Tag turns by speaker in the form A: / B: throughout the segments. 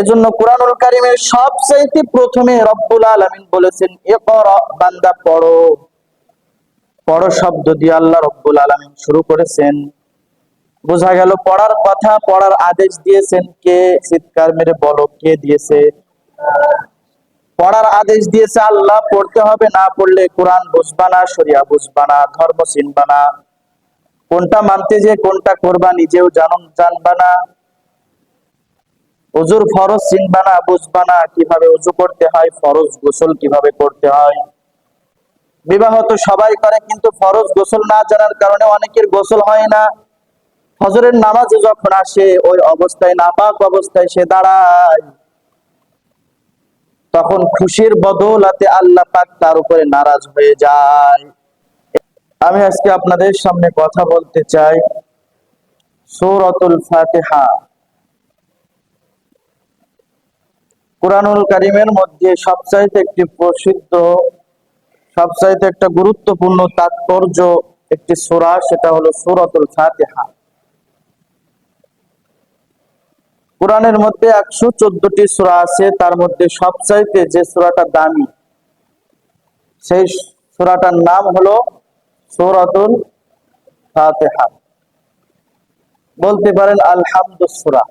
A: এজন্য কোরআনুল কারিমের সবচাইতে প্রথমে রব্বুল আলামিন বলেছেন, ইকরা বান্দা পড়ো। পড়ো শব্দ দিয়ে আল্লাহ রব্বুল আলামিন শুরু করেছেন। বোঝা গেল পড়ার কথা, পড়ার আদেশ দিয়েছেন কে? চিৎকার মেরে বলো, কে দিয়েছে? পড়ার আদেশ দিয়েছে আল্লাহ, পড়তে হবে, না পড়লে কোরআন বুঝবা না, শরিয়া বুঝবা না, ধর্ম চিনবা না। কোনটা মানতে যে, কোনটা করবা নিজেও জানুন, জানবা না। অজুর ফরজ চিনবা না, বুঝবা না কীভাবে উজু করতে হয়, ফরজ গোসল কীভাবে করতে হয়। বিবাহ তো সবাই করে, কিন্তু ফরজ গোসল না জানার কারণে অনেকের গোসল হয় না। ফজরের নামাজে যখন আসে, ওই অবস্থায় নাপাক অবস্থায় সে দাঁড়ায়। তখন খুশির বদলাতে আল্লাহ পাক তার উপরে নারাজ হয়ে যায়। আমি আজকে আপনাদের সামনে কথা বলতে চাই। সূরাতুল ফাতিহা। কোরআনুল কারিমের মধ্যে সবচাইতে একটি প্রসিদ্ধ, সবচাইতে একটা গুরুত্বপূর্ণ তাৎপর্য একটি সূরা, সেটা হলো সূরাতুল ফাতিহা। কোরআনের মধ্যে একশো চোদ্দটি সূরা আছে, তার মধ্যে সবচাইতে যে সূরাটা দামি, সেই সূরাটার নাম হলো সূরাতুল ফাতিহা। বলতে পারেন আলহামদু সূরা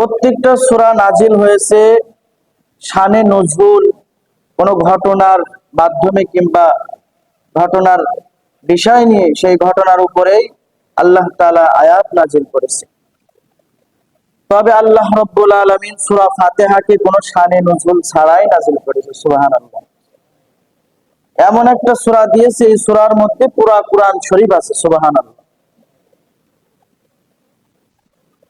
A: প্রত্যেকটা সূরা নাজিল হয়েছে শানে নজরুল কোন ঘটনার মাধ্যমে কিংবা ঘটনার বিষয় নিয়ে, সেই ঘটনার উপরেই আল্লাহ তালা আয়াত নাজিল করেছে। তবে আল্লাহ রব্বুল আলামিন সূরা ফাতেহাকে কোন শানে নজরুল ছাড়াই নাজিল করেছে, সুবহানাল্লাহ। এমন একটা সূরা দিয়েছে, এই সূরার মধ্যে পুরা কোরআন শরীফ আছে, সুবহানাল্লাহ।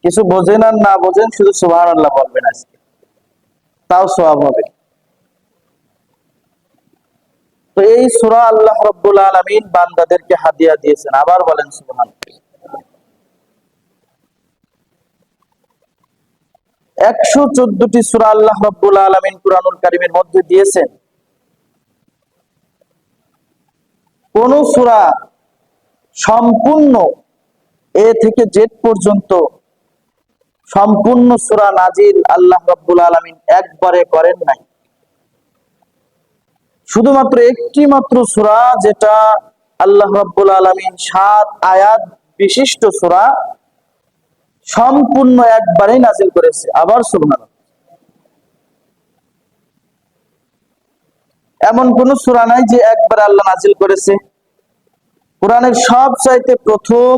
A: কিছু বোঝেন আর না বোঝেন, শুধু সুবহানাল্লাহ বলবেন আজকে। তাও সওয়াব হবে। তো এই সূরা আল্লাহ রব্বুল আলামিন বান্দাদেরকে হাদিয়া দিয়েছেন। আবার বলেন সুবহানাল্লাহ। একশো চোদ্দটি সূরা আল্লাহ রব্বুল আলামিন কুরআনুল কারীমের মধ্যে দিয়েছেন। কোন সূরা সম্পূর্ণ এ থেকে জেড পর্যন্ত সম্পূর্ণ সূরা নাজিল আল্লাহ রাব্বুল আলামিন একবারে করেন নাই। শুধুমাত্র একটি মাত্র সূরা যেটা আল্লাহ রাব্বুল আলামিন সাত আয়াত বিশিষ্ট সূরা সম্পূর্ণ একবারেই নাজিল করেছে। আবার সুবহানাল্লাহ। এমন কোন সূরা নাই যে একবার আল্লাহ নাজিল করেছে। কোরআনের সব চাইতে প্রথম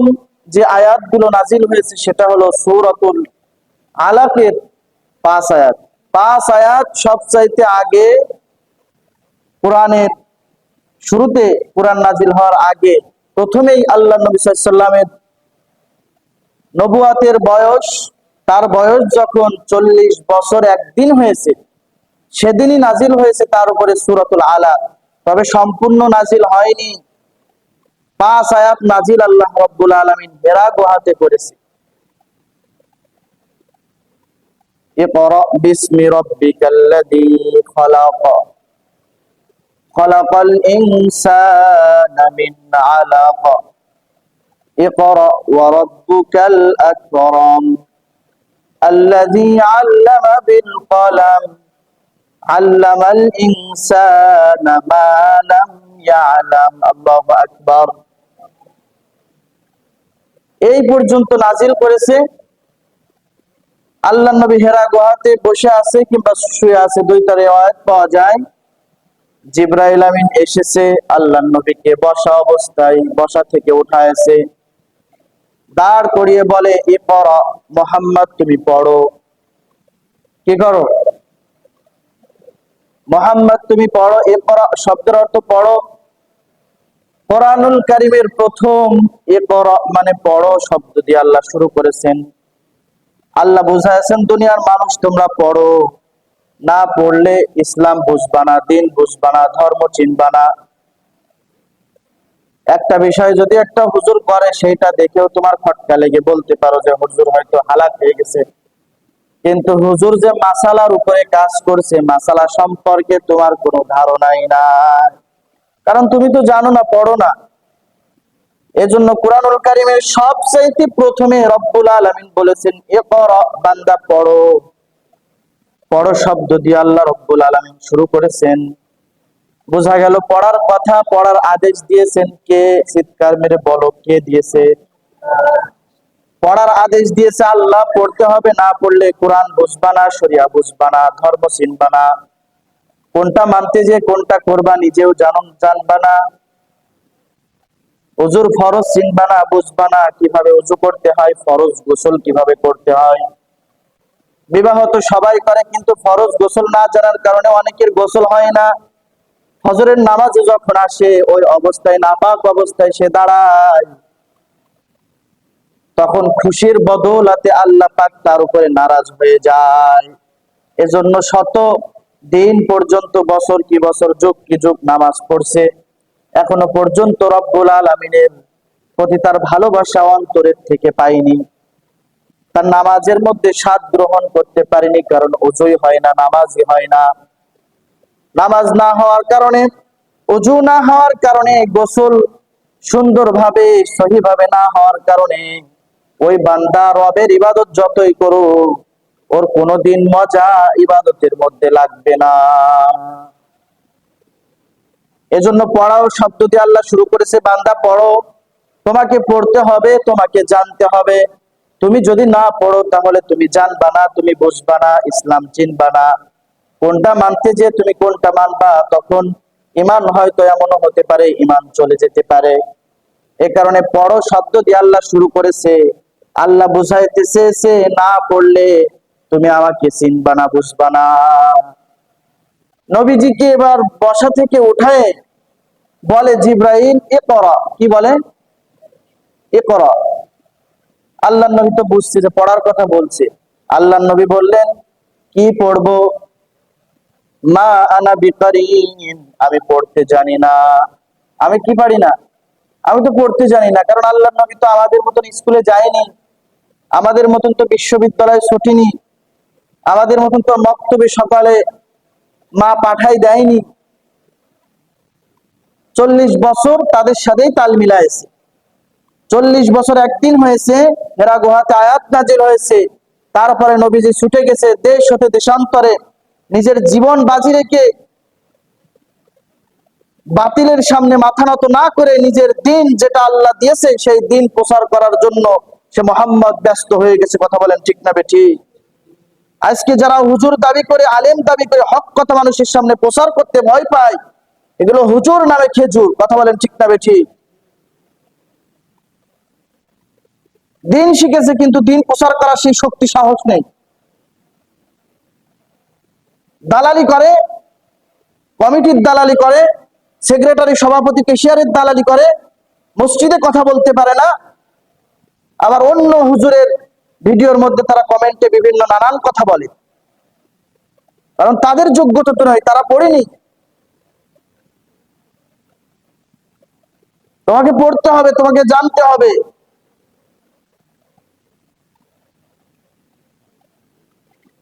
A: যে আয়াতগুলো নাজিল হয়েছে সেটা হলো সূরাতুল আলাকের পাঁচ আয়াত। পাঁচ আয়াত সব চাইতে আগে কোরআনের শুরুতে কোরআন নাজিল হওয়ার আগে প্রথমেই আল্লাহ নবী সাল্লামের নবুয়াতের বয়স, তার বয়স যখন চল্লিশ বছর একদিন হয়েছে, সেদিনই নাজিল হয়েছে তার উপরে সুরাতুল আলা তবে সম্পূর্ণ নাজিল হয়নি। পাঁচ আয়াত নাজিল আল্লাহ রব্বুল আলমিন হেরা গুহাতে করেছে। اقرأ باسم ربك الذي خلق خلق الإنسان من علق اقرأ وربك الأكرم الذي علم بالقلم علم الإنسان ما لم يعلم الله أكبر এই পর্যন্ত নাজিল করেছে আল্লাহ নবী হেরা গুহাতে বসে আছে কিংবা শুয়ে আছে, দুইটা রেওয়ায়ত পাওয়া যায়। জিব্রাইল আমিন এসেছে আল্লাহ নবীকে বসা অবস্থায়, বসা থেকে উঠায়ছে দাঁড় করিয়ে বলে, এ পড়, মোহাম্মদ, তুমি পড়ো। কি করো? মোহাম্মদ, তুমি পড়ো। এ পড়া, শব্দের অর্থ পড়ো। কোরআনুল কারিমের প্রথম এ পড়া মানে পড়ো শব্দ দিয়ে আল্লাহ শুরু করেছেন। আল্লাহ বুঝাইছেন দুনিয়ার মানুষ তোমরা পড়ো। না পড়লে ইসলাম বুঝবা না, দিন বুঝবা না, ধর্ম চিনবা না। একটা বিষয় যদি একটা হুজুর করে, সেইটা দেখেও তোমার খটকা লেগে, বলতে পারো যে হুজুর হয়তো হালাক হয়ে গেছে। কিন্তু হুজুর যে মাসালার উপরে কাজ করছে, মাসালা সম্পর্কে তোমার কোনো ধারণাই নাই। কারণ তুমি তো জানো না, পড়ো না। এজন্য কোরআনুল কারিমের সবচাইতে প্রথমে রব্বুল আলামিন বলেছেন এ বান্দা পড়ো। পড়ো শব্দ দিয়ে আল্লাহ রব্বুল আলামিন শুরু করেছেন। বোঝা গেল পড়ার কথা, পড়ার আদেশ দিয়েছেন কে? চিৎকার মেরে বলো, কে দিয়েছে? পড়ার আদেশ দিয়েছে আল্লাহ, পড়তে হবে, না পড়লে কোরআন বুঝবা না, শরিয়া বুঝবা না, ধর্ম চিনবা না। কোনটা মানতে যে, কোনটা করবা নিজেও জানুন, জানবা না। অজুর ফরজ চিনবা না, বুঝবা না কীভাবে উজু করতে হয়, ফরজ গোসল কীভাবে করতে হয়। বিবাহ তো সবাই করে, কিন্তু ফরজ গোসল না জানার কারণে অনেকের গোসল হয় না। ফজরের নামাজ যখন আসে, ওই অবস্থায় নাপাক অবস্থায় সে দাঁড়ায়। তখন খুশির বদৌলাতে আল্লাহ পাক তার উপরে নারাজ হয়ে যায়। এজন্য শত দিন পর্যন্ত বছর কি বছর, যুগ কি যুগ নামাজ পড়ছে। এখনও পর্যন্ত রব্বুল আলমিনের প্রতি তার ভালোবাসা অন্তরের থেকে পাইনি। তার নামাজের মধ্যে স্বাদ গ্রহণ করতে পারিনি, কারণ অজুই হয় না, নামাজই হয় না। নামাজ না হওয়ার কারণে, অজু না হওয়ার কারণে, গোসল সুন্দরভাবে, সহিভাবে না হওয়ার কারণে ওই বান্দা রবের ইবাদত যতই করুক, ওর কোনোদিন মজা ইবাদতের মধ্যে লাগবে না। এজন্য পড়াও শব্দ দিয়ে আল্লাহ শুরু করেছে, বান্দা পড়ো। তোমাকে পড়তে হবে, তোমাকে জানতে হবে। তুমি যদি না পড়ো, তাহলে তুমি জানবা না, তুমি বুঝবা না, ইসলাম চিনবা না। কোনটা মানতে যে তুমি কোনটা মানবা, তখন ইমান হয়তো এমনও হতে পারে, ইমান চলে যেতে পারে। এ কারণে পড়ো শব্দ দিয়ে আল্লাহ শুরু করেছে। আল্লাহ বুঝাইতেছে সে না পড়লে তুমি আমাকে চিনবা না, বুঝবা না। নবীজিকে এবার বসা থেকে উঠায় বলে জিব্রাহিম এ করা কি বলে? এ করা আল্লাহ নবী তো বুঝছে যে পড়ার কথা বলছে। আল্লাহ নবী বললেন, কি পড়ব? মা আনা বিকারিন, আমি পড়তে জানি না। আমি কি পারি না? আমি তো পড়তে জানি না, কারণ আল্লাহ নবী তো আমাদের মতন স্কুলে যায়নি। আমাদের মতন তো বিশ্ববিদ্যালয়ে ছুটিনি। আমাদের মতন তো মক্তবে সকালে মা পাঠাই দেয়নি। চল্লিশ বছর তাদের সাথেই তাল মিলাইছে। চল্লিশ বছর একদিন হয়েছে হেরা গুহাতে আয়াত নাজিল হয়েছে। তারপরে নবীজি ছুটে গেছে দেশ হতে দেশান্তরে। নিজের জীবন বাজি রেখে বাতিলের সামনে মাথা নত না করে নিজের দিন যেটা আল্লাহ দিয়েছে, সেই দিন প্রচার করার জন্য সে মোহাম্মদ ব্যস্ত হয়ে গেছে। কথা বলেন ঠিক না বেঠি আজকে যারা হুজুর দাবি করে, আলেম দাবি করে, হক কথা মানুষের সামনে প্রচার করতে ভয় পায়, এগুলো হুজুর নামে খেজুর। কথা বলেন ঠিক না বেঠি? দিন শিখেছে কিন্তু দিন প্রচার করার সেই শক্তি, সাহস নেই। দালালি করে, কমিটির দালালি করে, সেক্রেটারি, সভাপতি কেশিয়ারের দালালি করে, মসজিদে কথা বলতে পারে না, আবার অন্য হুজুরের ভিডিওর মধ্যে তারা কমেন্টে বিভিন্ন নানান কথা বলে। কারণ তাদের যোগ্যতা তো নয়, তারা পড়েনি। তোমাকে পড়তে হবে, তোমাকে জানতে হবে।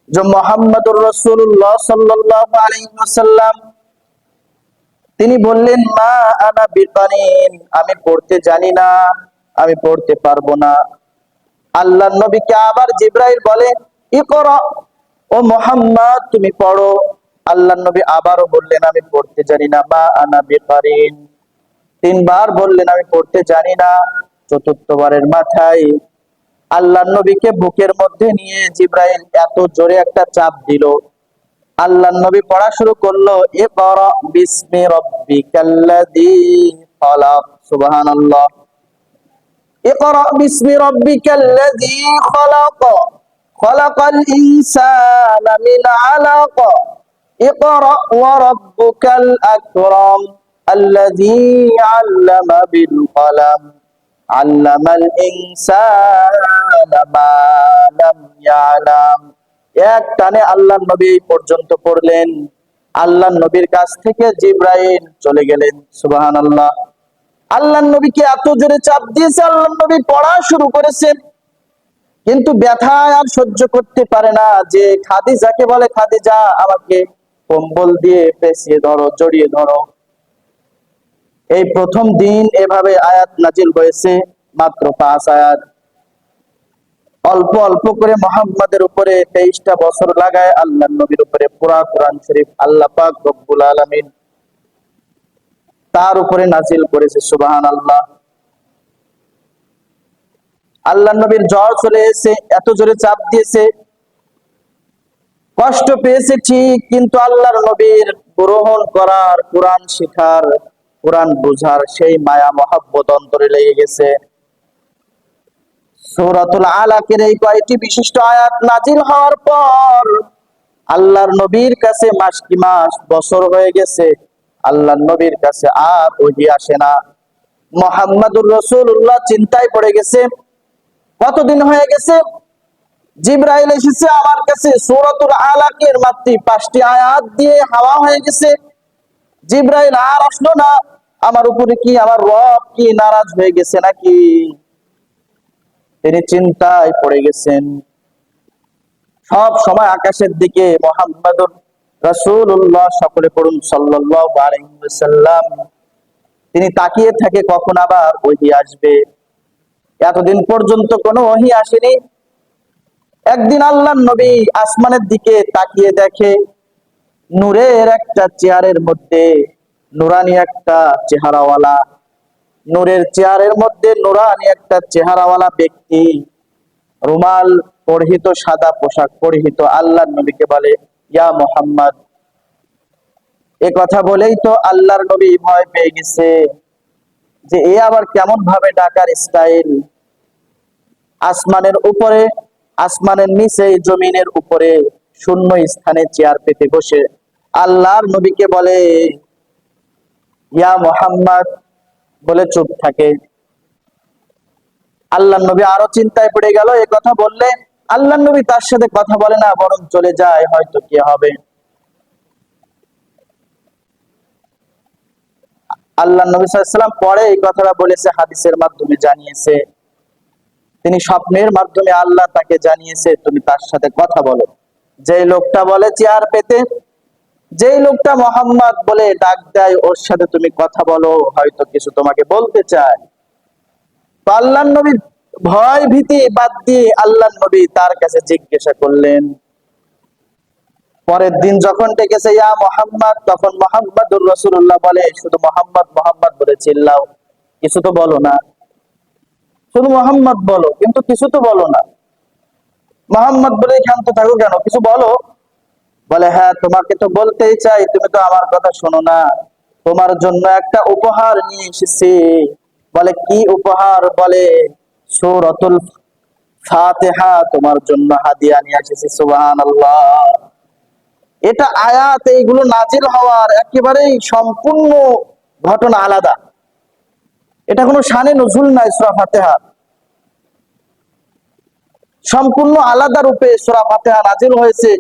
A: যে মোহাম্মদুর রসুল্লাহ সাল্লাহ সাল্লাম তিনি বললেন, মা আনা বিকানিন আমি পড়তে জানি না, আমি পড়তে পারব না। আল্লাহ নবীকে আবার জিব্রাইল বলে ই করো ও মোহাম্মদ, তুমি পড়ো। আল্লাহ নবী আবারও বললেন, আমি পড়তে জানি না, মা আনা বিকারিন। তিনবার বললেন, আমি পড়তে জানি না। চতুর্থবারের মাথায় আল্লাহ নবীকে বুকের মধ্যে নিয়ে জিব্রাইল এত জোরে একটা চাপ দিল। আল্লাহ নবী পড়া শুরু করল এ কর বিস্মি রব্বিকাল্লাযী খলাক। সুবহানাল্লাহ। اقرأ باسم ربك الذي خلق خلق الإنسان من علق اقرأ وربك الأكرم الذي علم بالقلم علم الإنسان ما لم يعلم এক টানে আল্লাহ নবী এই পর্যন্ত পড়লেন আল্লাহ নবীর কাছ থেকে জিব্রাইল চলে গেলেন সুবাহান আল্লাহ আল্লাহ নবীকে এত জোরে চাপ দিয়েছে আল্লাহ নবী পড়া শুরু করেছেন কিন্তু ব্যথা আর সহ্য করতে পারে না। যে খাদি যাকে বলে খাদি যা আমাকে কম্বল দিয়ে পেঁচিয়ে ধরো, জড়িয়ে ধরো। এই প্রথম দিন এভাবে আয়াত নাজিল হয়েছে, মাত্র পাঁচ আয়াত। অল্প অল্প করে মোহাম্মদের উপরে তেইশটা বছর লাগায় আল্লাহ নবীর উপরে পুরা কোরআন শরীফ আল্লাহ পাক রব্বুল আলমিন তার উপরে নাজিল করেছে সুবাহান আল্লাহ আল্লাহ নবীর জ্বর চলে এসে এত জোরে চাপ দিয়েছে। কষ্ট পেয়েছে ঠিক, কিন্তু আল্লাহর নবীর গ্রহণ করার কোরআন শিখার, কোরআন বুঝার সেই মায়া, মহাব্বত অন্তরে লেগে গেছে। সূরাতুল আলাকের এই কয়টি বিশিষ্ট আয়াত নাজিল হওয়ার পর আল্লাহর নবীর কাছে মাস কি মাস বছর হয়ে গেছে। আল্লাহর নবীর কাছে আর ওহি আসে না। মোহাম্মদুর রসুল্লাহ চিন্তায় পড়ে গেছে। কতদিন হয়ে গেছে? জিব্রাইল এসেছে আমার কাছে। সূরাতুল আলাকের মাত্র পাঁচটি আয়াত দিয়ে হাওয়া হয়ে গেছে। জিব্রাইল আর আসলো না। আমার উপরে কি আমার রব কি নারাজ হয়ে গেছে নাকি? তিনি চিন্তায় পড়ে গেছেন। সব সময় আকাশের দিকে মোহাম্মদুর রাসূলুল্লাহ সকলে পড়ুন সাল্লাল্লাহু আলাইহি ওয়াসাল্লাম। তিনি তাকিয়ে থাকে কখন আবার ওহি আসবে। এতদিন পর্যন্ত কোনো ওহি আসেনি। একদিন আল্লাহ নবী আসমানের দিকে তাকিয়ে দেখে, নূরের একটা চেয়ারের মধ্যে নুরানি একটা চেহারাওয়ালা। নূরের চেয়ারের মধ্যে নুরানি একটা চেহারাওয়ালা ব্যক্তি। রুমাল পরিহিত, সাদা পোশাক পরিহিত আল্লাহ নবীকে বলে ইয়া মোহাম্মদ। এ কথা বলেই তো আল্লাহর নবী ভয় পেয়ে গেছে যে এ আবার কেমন ভাবে ডাকার স্টাইল? আসমানের উপরে, আসমানের নিচে, জমিনের উপরে শূন্য স্থানে চেয়ার পেতে বসে। আল্লাহর নবীকে বলে, ইয়া মোহাম্মদ বলে চুপ থাকে। আল্লাহ নবী আরও চিন্তায় পড়ে গেল, এ কথা বললে আল্লাহ নবী তার সাথে কথা বলে না, বরং চলে যায়, হয়তো কি হবে। আল্লাহ নবী সাল্লাম পরে এই কথাটা বলেছে, হাদিসের মাধ্যমে জানিয়েছে। তিনি স্বপ্নের মাধ্যমে আল্লাহ তাকে জানিয়েছে, তুমি তার সাথে কথা বলো। যে লোকটা বলে চেয়ার পেতে, যেই লোকটা মোহাম্মদ বলে ডাক দেয়, ওর সাথে তুমি কথা বলো, হয়তো কিছু তোমাকে বলতে চায়। আল্লাহ নবী ভয় ভীতি বাদ দিয়ে আল্লাহ নবী তার কাছে জিজ্ঞাসা করলেন। পরের দিন যখন ডেকেছে, ইয়া মোহাম্মদ, তখন মোহাম্মদুর রসুল্লাহ বলে, শুধু মোহাম্মদ মোহাম্মদ বলে চিল্লাও। কিছু তো বলো না। শুধু মোহাম্মদ বলো, কিন্তু কিছু তো বলো না। মোহাম্মদ বলে ক্ষান্ত থাকো কেন? কিছু বলো। বলে হ্যাঁ তোমাকে তো বলতেই চাই, তুমি তো আমার কথা শোনো না। তোমার জন্য একটা উপহার নিয়ে এসেছি। বলে, কি উপহার? বলে সূরাতুল ফাতিহা তোমার জন্য হাদিয়া নিয়ে এসেছি, সুবহানাল্লাহ। এটা আয়াত, এইগুলো নাজিল হওয়ার একেবারেই সম্পূর্ণ ঘটনা আলাদা। এটা কোনো শানে নজুল নাই সূরা ফাতিহা। সম্পূর্ণ আলাদা রূপে সূরা ফাতিহা নাজিল হয়েছে,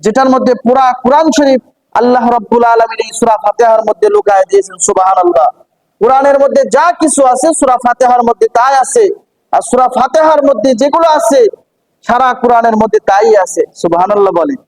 A: যেটার মধ্যে পুরা কোরআন শরীফ আল্লাহ রাব্বুল আলামিন এই সূরা ফাতিহার মধ্যে লুকায় দিয়েছেন, সুবহানাল্লাহ। কোরআনের মধ্যে যা কিছু আছে সূরা ফাতিহার মধ্যে তাই আছে। আর সুরা ফাতেহার মধ্যে যেগুলো আছে সারা কোরআনের মধ্যে তাই আছে। সুবাহ বলেন।